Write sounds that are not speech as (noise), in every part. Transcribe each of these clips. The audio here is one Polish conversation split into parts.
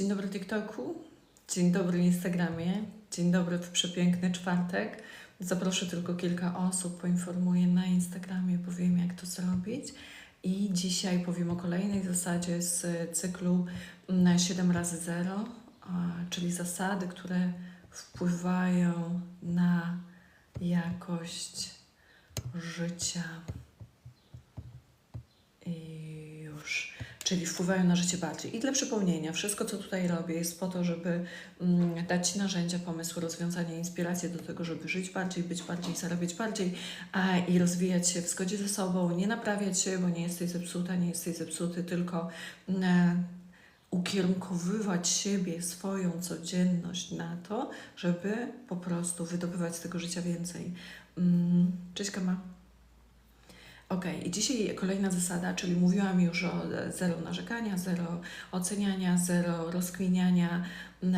Dzień dobry TikToku, dzień dobry Instagramie, dzień dobry w przepiękny czwartek. Zaproszę tylko kilka osób, poinformuję na Instagramie, powiem jak to zrobić. I dzisiaj powiem o kolejnej zasadzie z cyklu mm, 7 razy 0, czyli zasady, które wpływają na jakość życia. I. Czyli wpływają na życie bardziej. I dla przypomnienia, wszystko co tutaj robię jest po to, żeby mm, dać narzędzia, pomysły, rozwiązania, inspiracje do tego, żeby żyć bardziej, być bardziej, zarabiać bardziej a, i rozwijać się w zgodzie ze sobą, nie naprawiać się, bo nie jesteś zepsuta, nie jesteś zepsuty, tylko mm, ukierunkowywać siebie, swoją codzienność na to, żeby po prostu wydobywać z tego życia więcej. Mm, Cześć Kama. Ok, i dzisiaj kolejna zasada, czyli mówiłam już o zero narzekania, zero oceniania, zero rozkminiania,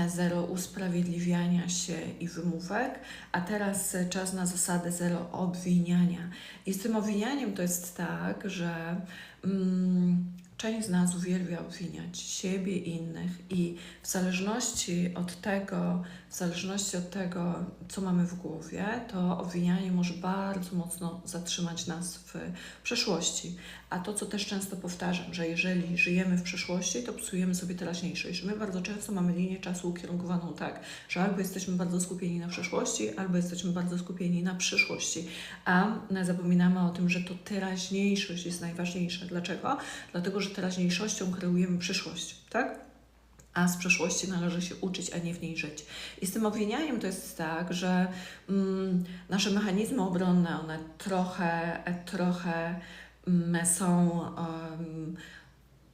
zero usprawiedliwiania się i wymówek, a teraz czas na zasadę zero obwiniania. I z tym obwinianiem to jest tak, że mm, część z nas uwielbia obwiniać siebie i innych i w zależności od tego, w zależności od tego, co mamy w głowie, to obwinianie może bardzo mocno zatrzymać nas w przeszłości. A to, co też często powtarzam, że jeżeli żyjemy w przeszłości, to psujemy sobie teraźniejszość. My bardzo często mamy linię czasu ukierunkowaną tak, że albo jesteśmy bardzo skupieni na przeszłości, albo jesteśmy bardzo skupieni na przyszłości, a zapominamy o tym, że to teraźniejszość jest najważniejsza. Dlaczego? Dlatego, że teraźniejszością kreujemy przyszłość, tak? a z przeszłości należy się uczyć, a nie w niej żyć. I z tym obwinianiem to jest tak, że mm, nasze mechanizmy obronne, one trochę, trochę mm, są um,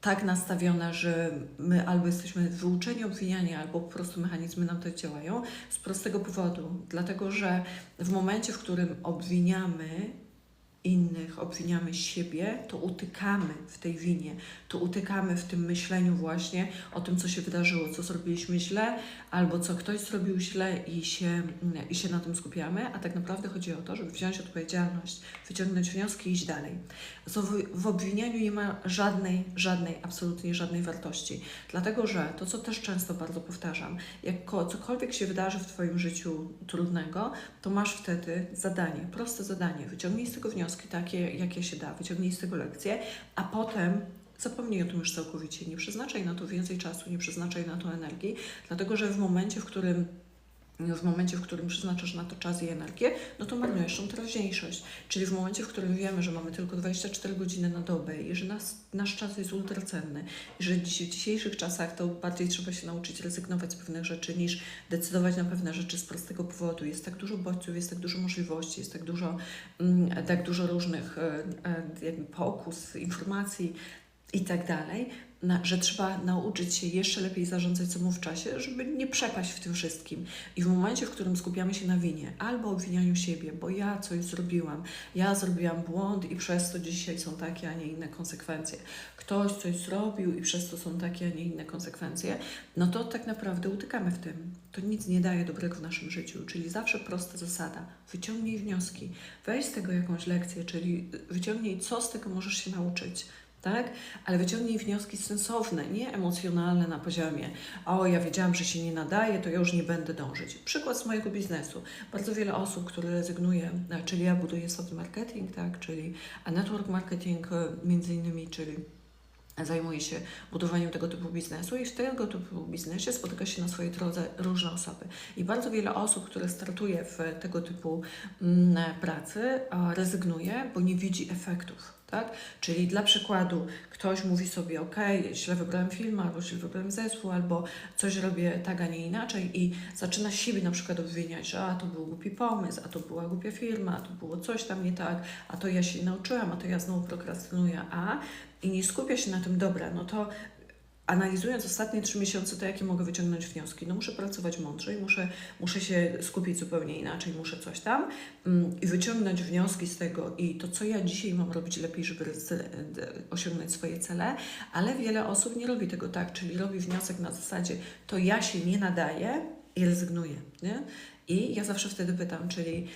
tak nastawione, że my albo jesteśmy wyuczeni obwiniania, albo po prostu mechanizmy nam to działają z prostego powodu. Dlatego, że w momencie, w którym obwiniamy innych, obwiniamy siebie, to utykamy w tej winie, to utykamy w tym myśleniu właśnie o tym, co się wydarzyło, co zrobiliśmy źle, albo co ktoś zrobił źle i się, i się na tym skupiamy, a tak naprawdę chodzi o to, żeby wziąć odpowiedzialność, wyciągnąć wnioski i iść dalej. W obwinianiu nie ma żadnej, żadnej, absolutnie żadnej wartości, dlatego że to, co też często bardzo powtarzam, jak cokolwiek się wydarzy w Twoim życiu trudnego, to masz wtedy zadanie, proste zadanie, wyciągnij z tego wnioski, wnioski takie, jakie się da, wyciągnij z tego lekcje, a potem zapomnij o tym już całkowicie. Nie przeznaczaj na to więcej czasu, nie przeznaczaj na to energii, dlatego że w momencie, w którym w momencie, w którym przeznaczasz na to czas i energię, no to marnujesz tą teraźniejszość. Czyli w momencie, w którym wiemy, że mamy tylko 24 godziny na dobę i że nas, nasz czas jest ultracenny i że w dzisiejszych czasach to bardziej trzeba się nauczyć rezygnować z pewnych rzeczy niż decydować na pewne rzeczy z prostego powodu. Jest tak dużo bodźców, jest tak dużo możliwości, jest tak dużo, mm, tak dużo różnych e, e, jakby pokus, informacji i tak dalej, na, że trzeba nauczyć się jeszcze lepiej zarządzać sobą w czasie, żeby nie przepaść w tym wszystkim. I w momencie, w którym skupiamy się na winie albo obwinianiu siebie, bo ja coś zrobiłam, ja zrobiłam błąd i przez to dzisiaj są takie, a nie inne konsekwencje. Ktoś coś zrobił i przez to są takie, a nie inne konsekwencje, no to tak naprawdę utykamy w tym. To nic nie daje dobrego w naszym życiu. Czyli zawsze prosta zasada. Wyciągnij wnioski, weź z tego jakąś lekcję, czyli wyciągnij, co z tego możesz się nauczyć tak? Ale wyciągnij wnioski sensowne, nie emocjonalne na poziomie o, ja wiedziałam, że się nie nadaje, to ja już nie będę dążyć. Przykład z mojego biznesu. Bardzo wiele osób, które rezygnuje, czyli ja buduję soft marketing, tak? Czyli network marketing e, między innymi, czyli zajmuje się budowaniem tego typu biznesu i w tego typu biznesie spotyka się na swojej drodze różne osoby. I bardzo wiele osób, które startuje w tego typu mm, pracy, rezygnuje, bo nie widzi efektów tak? Czyli dla przykładu ktoś mówi sobie, ok, źle wybrałem film, albo źle wybrałem zespół, albo coś robię tak, a nie inaczej i zaczyna siebie na przykład obwiniać, że a to był głupi pomysł, a to była głupia firma, a to było coś tam nie tak, a to ja się nauczyłam, a to ja znowu prokrastynuję, a i nie skupia się na tym, dobra, no to analizując ostatnie trzy miesiące, to jakie mogę wyciągnąć wnioski? No muszę pracować mądrzej, muszę, muszę się skupić zupełnie inaczej, muszę coś tam mm, i wyciągnąć wnioski z tego i to, co ja dzisiaj mam robić lepiej, żeby osiągnąć swoje cele, ale wiele osób nie robi tego tak, czyli robi wniosek na zasadzie, to ja się nie nadaję i rezygnuję, nie? I ja zawsze wtedy pytam, czyli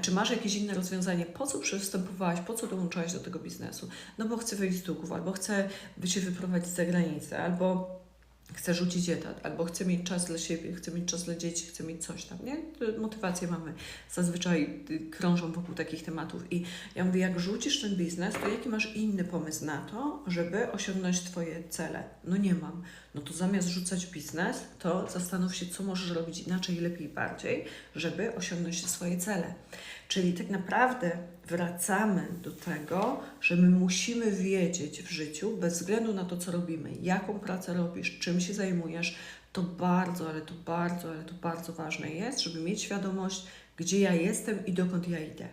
czy masz jakieś inne rozwiązanie? Po co przystępowałaś? Po co dołączałaś do tego biznesu? No bo chcę wyjść z długów, albo chcę się wyprowadzić za granicę, albo chcę rzucić etat, albo chcę mieć czas dla siebie, chcę mieć czas dla dzieci, chcę mieć coś tam, nie? Motywacje mamy, zazwyczaj y, krążą wokół takich tematów i ja mówię, jak rzucisz ten biznes, to jaki masz inny pomysł na to, żeby osiągnąć Twoje cele? No nie mam. No to zamiast rzucać biznes, to zastanów się, co możesz robić inaczej, lepiej, bardziej, żeby osiągnąć swoje cele. Czyli tak naprawdę wracamy do tego, że my musimy wiedzieć w życiu, bez względu na to, co robimy, jaką pracę robisz, czym się zajmujesz, to bardzo, ale to bardzo, ale to bardzo ważne jest, żeby mieć świadomość, gdzie ja jestem i dokąd ja idę.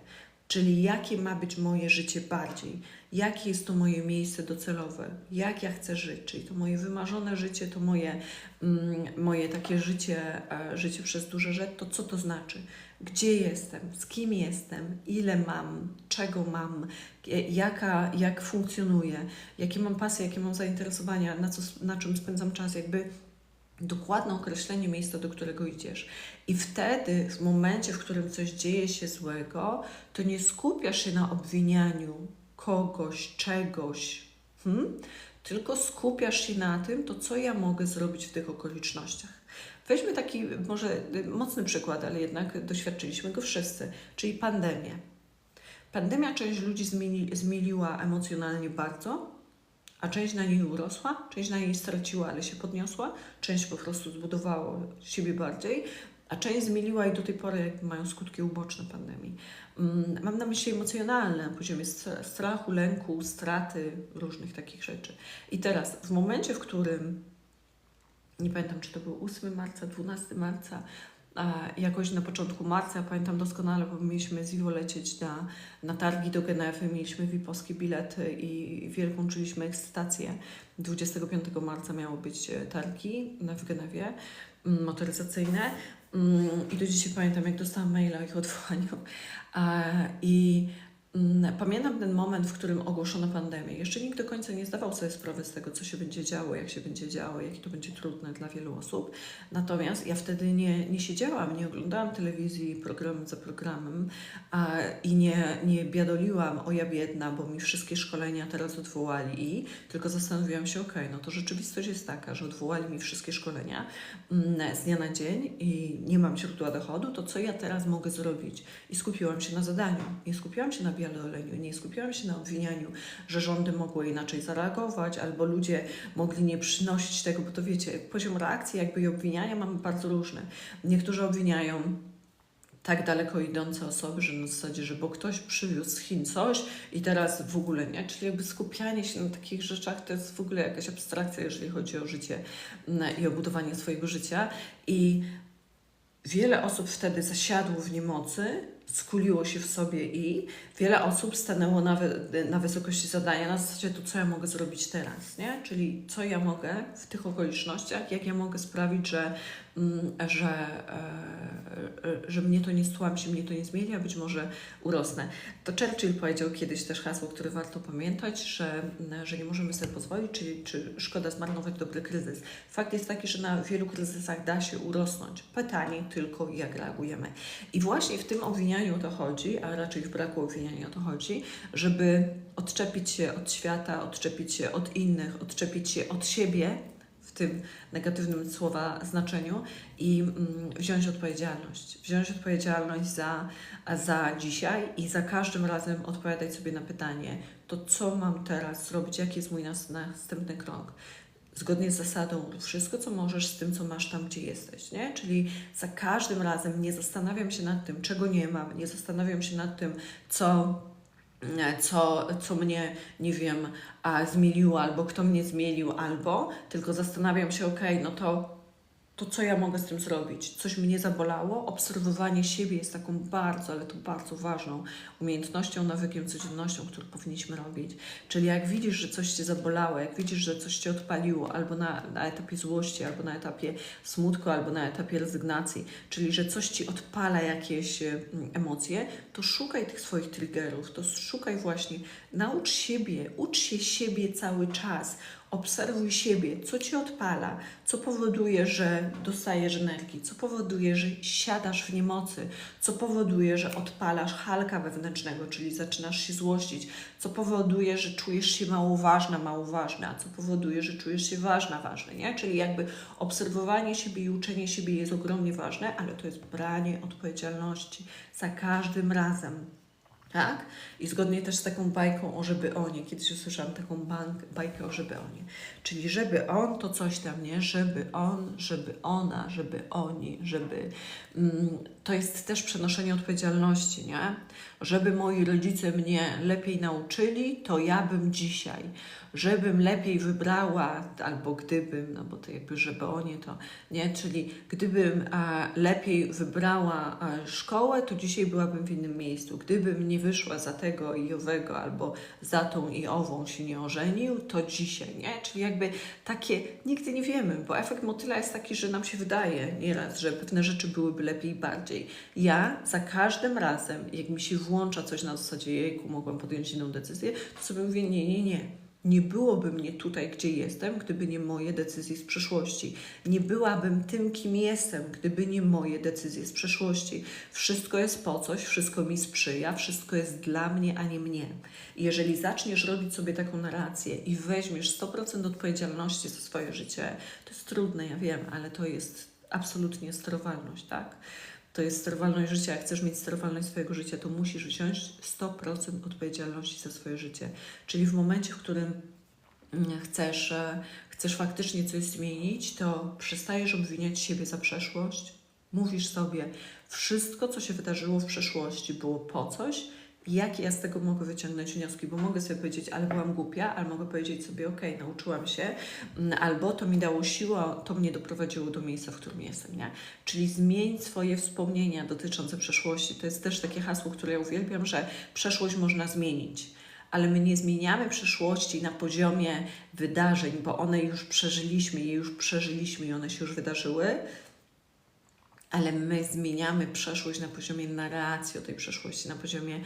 Czyli jakie ma być moje życie bardziej, jakie jest to moje miejsce docelowe, jak ja chcę żyć, czyli to moje wymarzone życie, to moje, mm, moje takie życie, e, życie przez duże rzecz, to co to znaczy? Gdzie jestem, z kim jestem, ile mam, czego mam, e, jaka, jak funkcjonuję, jakie mam pasje, jakie mam zainteresowania, na, co, na czym spędzam czas, jakby dokładne określenie miejsca, do którego idziesz. I wtedy, w momencie, w którym coś dzieje się złego, to nie skupiasz się na obwinianiu kogoś, czegoś, hmm? tylko skupiasz się na tym, to co ja mogę zrobić w tych okolicznościach. Weźmy taki może mocny przykład, ale jednak doświadczyliśmy go wszyscy, czyli pandemię. Pandemia część ludzi zmieni, zmieliła emocjonalnie bardzo, a część na niej urosła, część na niej straciła, ale się podniosła, część po prostu zbudowała siebie bardziej, a część zmieliła i do tej pory mają skutki uboczne pandemii. Mm, Mam na myśli emocjonalne, na poziomie stra- strachu, lęku, straty, różnych takich rzeczy. I teraz, w momencie, w którym, nie pamiętam, czy to był 8 marca, 12 marca, jakoś na początku marca, pamiętam doskonale, bo mieliśmy z Iwo lecieć na, na targi do Genewy, mieliśmy VIP-owskie bilety i wielką czuliśmy ekscytację. 25 marca miało być targi w Genewie mm, motoryzacyjne Mm, i do dzisiaj pamiętam, jak dostałam maila o ich odwołaniu. I pamiętam ten moment, w którym ogłoszono pandemię. Jeszcze nikt do końca nie zdawał sobie sprawy z tego, co się będzie działo, jak się będzie działo, jakie to będzie trudne dla wielu osób. Natomiast ja wtedy nie, nie siedziałam, nie oglądałam telewizji programem za programem a, i nie, nie biadoliłam, o ja biedna, bo mi wszystkie szkolenia teraz odwołali i tylko zastanowiłam się, okej, no to rzeczywistość jest taka, że odwołali mi wszystkie szkolenia mm, z dnia na dzień i nie mam źródła dochodu, to co ja teraz mogę zrobić? I skupiłam się na zadaniu. Nie skupiłam się na nie skupiłam się na obwinianiu, że rządy mogły inaczej zareagować, albo ludzie mogli nie przynosić tego, bo to wiecie, poziom reakcji jakby i obwiniania mamy bardzo różny. Niektórzy obwiniają tak daleko idące osoby, że na zasadzie, że bo ktoś przywiózł z Chin coś i teraz w ogóle nie, czyli jakby skupianie się na takich rzeczach to jest w ogóle jakaś abstrakcja, jeżeli chodzi o życie i o budowanie swojego życia i wiele osób wtedy zasiadło w niemocy, skuliło się w sobie i wiele osób stanęło na, wy, na wysokości zadania na zasadzie to, co ja mogę zrobić teraz, nie? Czyli co ja mogę w tych okolicznościach, jak ja mogę sprawić, że, mm, że, e, e, że mnie to nie stłamsi, mnie to nie zmieni, a być może urosnę. To Churchill powiedział kiedyś też hasło, które warto pamiętać, że, mm, że nie możemy sobie pozwolić, czyli czy szkoda zmarnować dobry kryzys. Fakt jest taki, że na wielu kryzysach da się urosnąć. Pytanie tylko, jak reagujemy. I właśnie w tym obwinianiu to chodzi, a raczej w braku obwiniania o to chodzi, żeby odczepić się od świata, odczepić się od innych, odczepić się od siebie w tym negatywnym słowa znaczeniu i mm, wziąć odpowiedzialność. Wziąć odpowiedzialność za, za dzisiaj i za każdym razem odpowiadać sobie na pytanie, to co mam teraz zrobić, jaki jest mój nas, następny krok zgodnie z zasadą wszystko, co możesz z tym, co masz tam, gdzie jesteś, nie? Czyli za każdym razem nie zastanawiam się nad tym, czego nie mam, nie zastanawiam się nad tym, co, co, co mnie, nie wiem, a, zmieliło, albo kto mnie zmielił, albo tylko zastanawiam się, okej, no to to co ja mogę z tym zrobić? Coś mnie zabolało? Obserwowanie siebie jest taką bardzo, ale to bardzo ważną umiejętnością, nawykiem, codziennością, którą powinniśmy robić. Czyli jak widzisz, że coś Cię zabolało, jak widzisz, że coś Cię odpaliło, albo na, na etapie złości, albo na etapie smutku, albo na etapie rezygnacji, czyli że coś Ci odpala jakieś emocje, to szukaj tych swoich triggerów, to szukaj właśnie Naucz siebie, ucz się siebie cały czas. Obserwuj siebie, co ci odpala, co powoduje, że dostajesz energii, co powoduje, że siadasz w niemocy, co powoduje, że odpalasz halka wewnętrznego, czyli zaczynasz się złościć, co powoduje, że czujesz się mało ważna, mało ważna, co powoduje, że czujesz się ważna, ważny, nie? Czyli jakby obserwowanie siebie i uczenie siebie jest ogromnie ważne, ale to jest branie odpowiedzialności za każdym razem. Tak? I zgodnie też z taką bajką o żeby oni. Kiedyś usłyszałam taką bajkę o żeby oni. Czyli żeby on to coś tam, nie? Żeby on, żeby ona, żeby oni, żeby... Mm, to jest też przenoszenie odpowiedzialności, nie? Żeby moi rodzice mnie lepiej nauczyli, to ja bym dzisiaj. Żebym lepiej wybrała, albo gdybym, no bo to jakby żeby oni to, nie? Czyli gdybym a, lepiej wybrała a, szkołę, to dzisiaj byłabym w innym miejscu. Gdybym nie wyszła za tego i owego, albo za tą i ową się nie ożenił, to dzisiaj, nie? Czyli jakby takie, nigdy nie wiemy, bo efekt motyla jest taki, że nam się wydaje nieraz, że pewne rzeczy byłyby lepiej i bardziej. Ja za każdym razem, jak mi się włącza coś na zasadzie, jejku, mogłam podjąć inną decyzję, to sobie mówię, nie, nie, nie. Nie byłoby mnie tutaj, gdzie jestem, gdyby nie moje decyzje z przeszłości. Nie byłabym tym, kim jestem, gdyby nie moje decyzje z przeszłości. Wszystko jest po coś, wszystko mi sprzyja, wszystko jest dla mnie, a nie mnie. I jeżeli zaczniesz robić sobie taką narrację i weźmiesz 100% odpowiedzialności za swoje życie, to jest trudne, ja wiem, ale to jest absolutnie sterowalność, tak? To jest sterowalność życia. Jak chcesz mieć sterowalność swojego życia, to musisz wziąć 100% odpowiedzialności za swoje życie. Czyli w momencie, w którym mm, chcesz, e, chcesz faktycznie coś zmienić, to przestajesz obwiniać siebie za przeszłość. Mówisz sobie, wszystko, co się wydarzyło w przeszłości, było po coś, jakie ja z tego mogę wyciągnąć wnioski, bo mogę sobie powiedzieć, ale byłam głupia, ale mogę powiedzieć sobie, ok, nauczyłam się, mm, albo to mi dało siłę, to mnie doprowadziło do miejsca, w którym jestem, nie? Czyli zmień swoje wspomnienia dotyczące przeszłości. To jest też takie hasło, które ja uwielbiam, że przeszłość można zmienić. Ale my nie zmieniamy przeszłości na poziomie wydarzeń, bo one już przeżyliśmy, je już przeżyliśmy i one się już wydarzyły, ale my zmieniamy przeszłość na poziomie narracji o tej przeszłości, na poziomie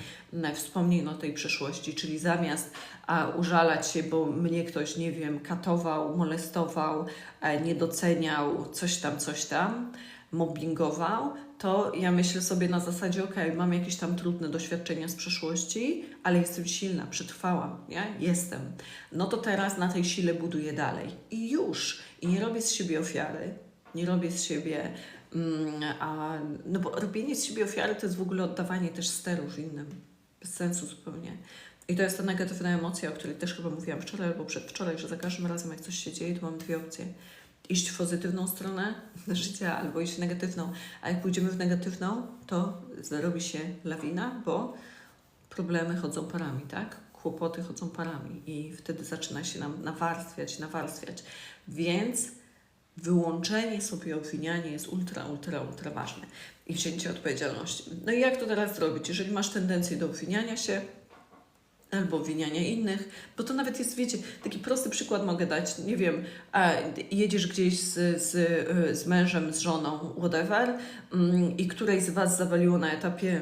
wspomnień o tej przeszłości, czyli zamiast a, użalać się, bo mnie ktoś, nie wiem, katował, molestował, a, nie doceniał, coś tam, coś tam, mobbingował, to ja myślę sobie na zasadzie, ok, mam jakieś tam trudne doświadczenia z przeszłości, ale jestem silna, przetrwałam, nie? Jestem. No to teraz na tej sile buduję dalej. I już. I nie robię z siebie ofiary, nie robię z siebie a, no bo robienie z siebie ofiary to jest w ogóle oddawanie też sterów innym. Bez sensu zupełnie. I to jest ta negatywna emocja, o której też chyba mówiłam wczoraj albo przedwczoraj, że za każdym razem jak coś się dzieje, to mam dwie opcje. Iść w pozytywną stronę (laughs) życia albo iść w negatywną. A jak pójdziemy w negatywną, to zrobi się lawina, bo problemy chodzą parami, tak? Kłopoty chodzą parami i wtedy zaczyna się nam nawarstwiać, nawarstwiać. Więc wyłączenie sobie obwiniania jest ultra, ultra, ultra ważne i wzięcie odpowiedzialności. No i jak to teraz zrobić? Jeżeli masz tendencję do obwiniania się albo obwiniania innych, bo to nawet jest, wiecie, taki prosty przykład mogę dać, nie wiem, jedziesz gdzieś z, z, z mężem, z żoną, whatever, mm, i której z Was zawaliło na etapie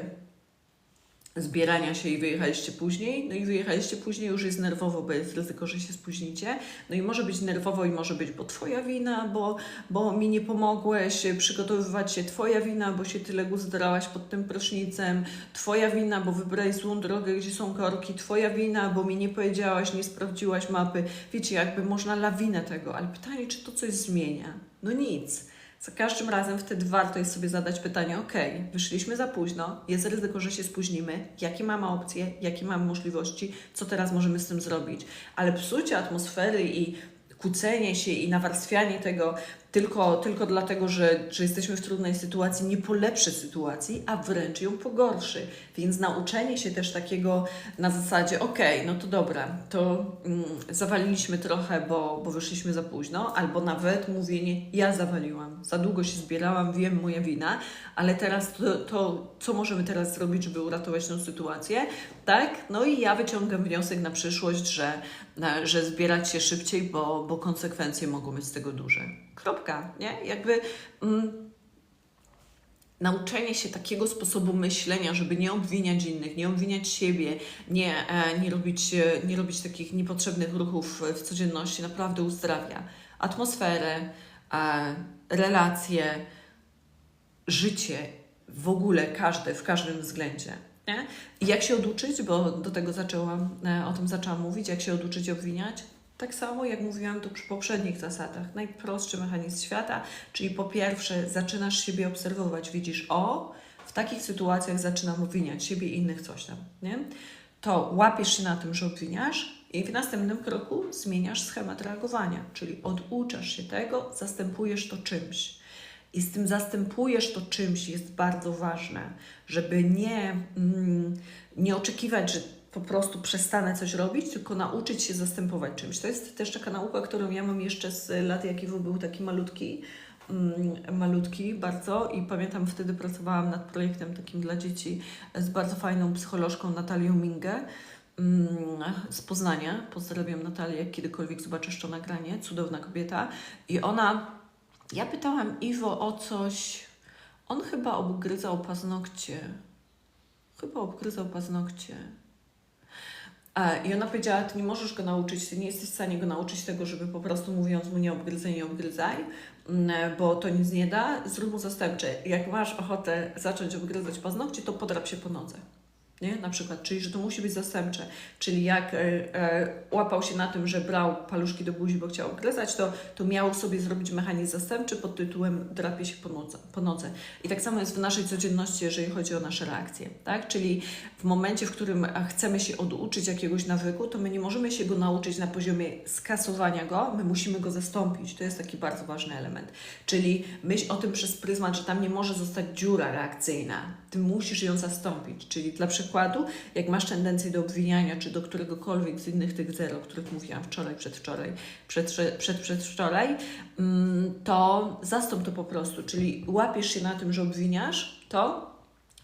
zbierania się i wyjechaliście później. No i wyjechaliście później już jest nerwowo, bo jest ryzyko, że się spóźnicie. No i może być nerwowo i może być, bo twoja wina, bo, bo mi nie pomogłeś przygotowywać się, twoja wina, bo się tyle guzdrałaś pod tym prysznicem, twoja wina, bo wybrałeś złą drogę, gdzie są korki, twoja wina, bo mi nie powiedziałaś, nie sprawdziłaś mapy. Wiecie, jakby można lawinę tego, ale pytanie, czy to coś zmienia? No nic. Za każdym razem wtedy warto jest sobie zadać pytanie, ok, wyszliśmy za późno, jest ryzyko, że się spóźnimy, jakie mamy opcje, jakie mamy możliwości, co teraz możemy z tym zrobić. Ale psucie atmosfery i kłócenie się i nawarstwianie tego tylko, tylko dlatego, że, że jesteśmy w trudnej sytuacji, nie polepszy sytuacji, a wręcz ją pogorszy. Więc nauczenie się też takiego na zasadzie, okej, okay, no to dobra, to mm, zawaliliśmy trochę, bo, bo wyszliśmy za późno, albo nawet mówienie, ja zawaliłam, za długo się zbierałam, wiem, moja wina, ale teraz to, to co możemy teraz zrobić, żeby uratować tę sytuację, tak? No i ja wyciągam wniosek na przyszłość, że, że zbierać się szybciej, bo, bo konsekwencje mogą być z tego duże. Nie? Jakby mm, nauczenie się takiego sposobu myślenia, żeby nie obwiniać innych, nie obwiniać siebie, nie, e, nie, robić, e, nie robić takich niepotrzebnych ruchów w codzienności, naprawdę uzdrawia atmosferę, e, relacje, życie, w ogóle każde, w każdym względzie. Nie? I jak się oduczyć, bo do tego zaczęłam, o tym zaczęłam mówić, jak się oduczyć obwiniać? Tak samo jak mówiłam tu przy poprzednich zasadach. Najprostszy mechanizm świata, czyli po pierwsze zaczynasz siebie obserwować, widzisz, o, w takich sytuacjach zaczynam obwiniać siebie i innych coś tam, nie? To łapiesz się na tym, że obwiniasz i w następnym kroku zmieniasz schemat reagowania, czyli oduczasz się tego, zastępujesz to czymś. I z tym zastępujesz to czymś jest bardzo ważne, żeby nie, mm, nie oczekiwać, że po prostu przestanę coś robić, tylko nauczyć się zastępować czymś. To jest też taka nauka, którą ja mam jeszcze z lat, jak Iwo był taki malutki, mm, malutki bardzo i pamiętam wtedy pracowałam nad projektem takim dla dzieci z bardzo fajną psycholożką Natalią Mingę mm, z Poznania. Pozdrawiam Natalię, jak kiedykolwiek zobaczysz to nagranie. Cudowna kobieta. I ona, ja pytałam Iwo o coś, on chyba obgryzał paznokcie. Chyba obgryzał paznokcie. I ona powiedziała, ty nie możesz go nauczyć, ty nie jesteś w stanie go nauczyć tego, żeby po prostu mówiąc mu nie obgryzaj, nie obgryzaj, mm, bo to nic nie da, zrób mu zastępcze. Jak masz ochotę zacząć obgryzać paznokcie, to podrap się po nodze. Nie? Na przykład, czyli że to musi być zastępcze. Czyli jak e, e, łapał się na tym, że brał paluszki do buzi, bo chciał obgryzać, to, to miał sobie zrobić mechanizm zastępczy pod tytułem drapie się po nodze, po nodze. I tak samo jest w naszej codzienności, jeżeli chodzi o nasze reakcje. Tak? Czyli w momencie, w którym chcemy się oduczyć jakiegoś nawyku, to my nie możemy się go nauczyć na poziomie skasowania go, my musimy go zastąpić. To jest taki bardzo ważny element. Czyli myśl o tym przez pryzmat, że tam nie może zostać dziura reakcyjna. Ty musisz ją zastąpić. Czyli dla przykładu, jak masz tendencję do obwiniania, czy do któregokolwiek z innych tych zero, o których mówiłam wczoraj, przedwczoraj, przed, przed, przedwczoraj, mm, to zastąp to po prostu. Czyli łapiesz się na tym, że obwiniasz, to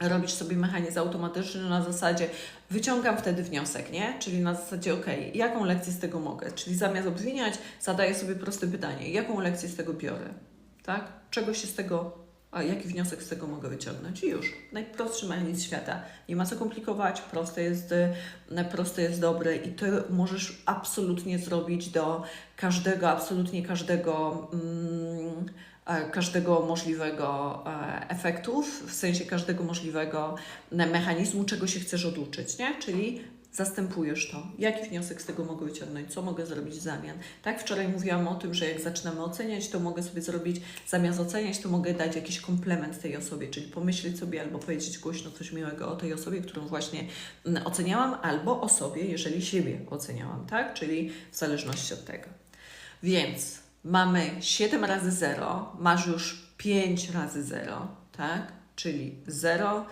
robisz sobie mechanizm automatyczny na zasadzie wyciągam wtedy wniosek, nie? Czyli na zasadzie, ok, jaką lekcję z tego mogę? Czyli zamiast obwiniać, zadaję sobie proste pytanie, jaką lekcję z tego biorę? Tak? Czego się z tego, a jaki wniosek z tego mogę wyciągnąć? I już. Najprostszy mechanizm świata. Nie ma co komplikować, proste jest, y, proste jest dobre i to możesz absolutnie zrobić do każdego, absolutnie każdego. Mm, e, każdego możliwego e, efektów, w sensie każdego możliwego mechanizmu, czego się chcesz oduczyć, nie? Czyli zastępujesz to. Jaki wniosek z tego mogę wyciągnąć? Co mogę zrobić w zamian? Tak, wczoraj mówiłam o tym, że jak zaczynamy oceniać, to mogę sobie zrobić, zamiast oceniać, to mogę dać jakiś komplement tej osobie, czyli pomyśleć sobie albo powiedzieć głośno coś miłego o tej osobie, którą właśnie mm, oceniałam, albo o sobie, jeżeli siebie oceniałam, tak? Czyli w zależności od tego. Więc mamy 7 razy 0, masz już 5 razy 0, tak? Czyli 0 mm,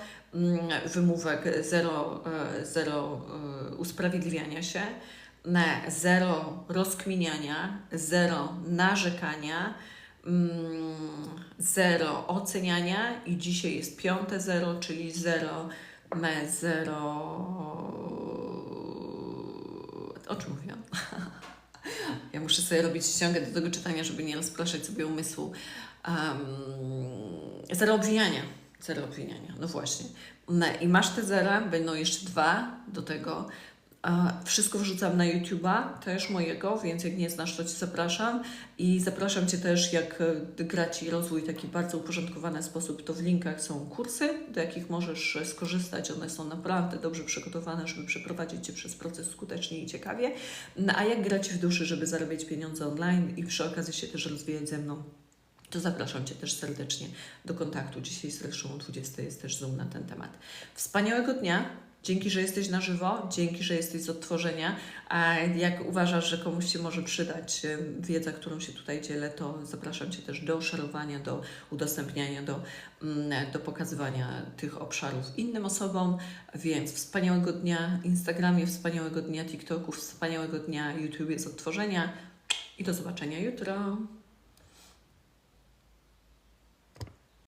wymówek, 0, 0 usprawiedliwiania się, 0 rozkminiania, 0 narzekania, 0 oceniania i dzisiaj jest piąte 0, czyli 0 me 0 o czym mówiłam? (laughs) Ja muszę sobie robić ściągę do tego czytania, żeby nie rozpraszać sobie umysłu. Um, zero obwiniania. Zero obwiniania, no właśnie. No, I masz te zera, będą jeszcze dwa do tego. Wszystko wrzucam na YouTube'a, też mojego, więc jak nie znasz, to Cię zapraszam. I zapraszam Cię też, jak e, grać i rozwój w taki bardzo uporządkowany sposób, to w linkach są kursy, do jakich możesz e, skorzystać. One są naprawdę dobrze przygotowane, żeby przeprowadzić Cię przez proces skutecznie i ciekawie. No, a jak grać w duszy, żeby zarabiać pieniądze online i przy okazji się też rozwijać ze mną to zapraszam Cię też serdecznie do kontaktu. Dzisiaj zresztą o 20 jest też Zoom na ten temat. Wspaniałego dnia. Dzięki, że jesteś na żywo, dzięki, że jesteś z odtworzenia. A jak uważasz, że komuś się może przydać wiedza, którą się tutaj dzielę, to zapraszam Cię też do szerowania, do udostępniania, do, mm, do pokazywania tych obszarów innym osobom. Więc wspaniałego dnia Instagramie, wspaniałego dnia TikToku, wspaniałego dnia YouTube z odtworzenia i do zobaczenia jutro.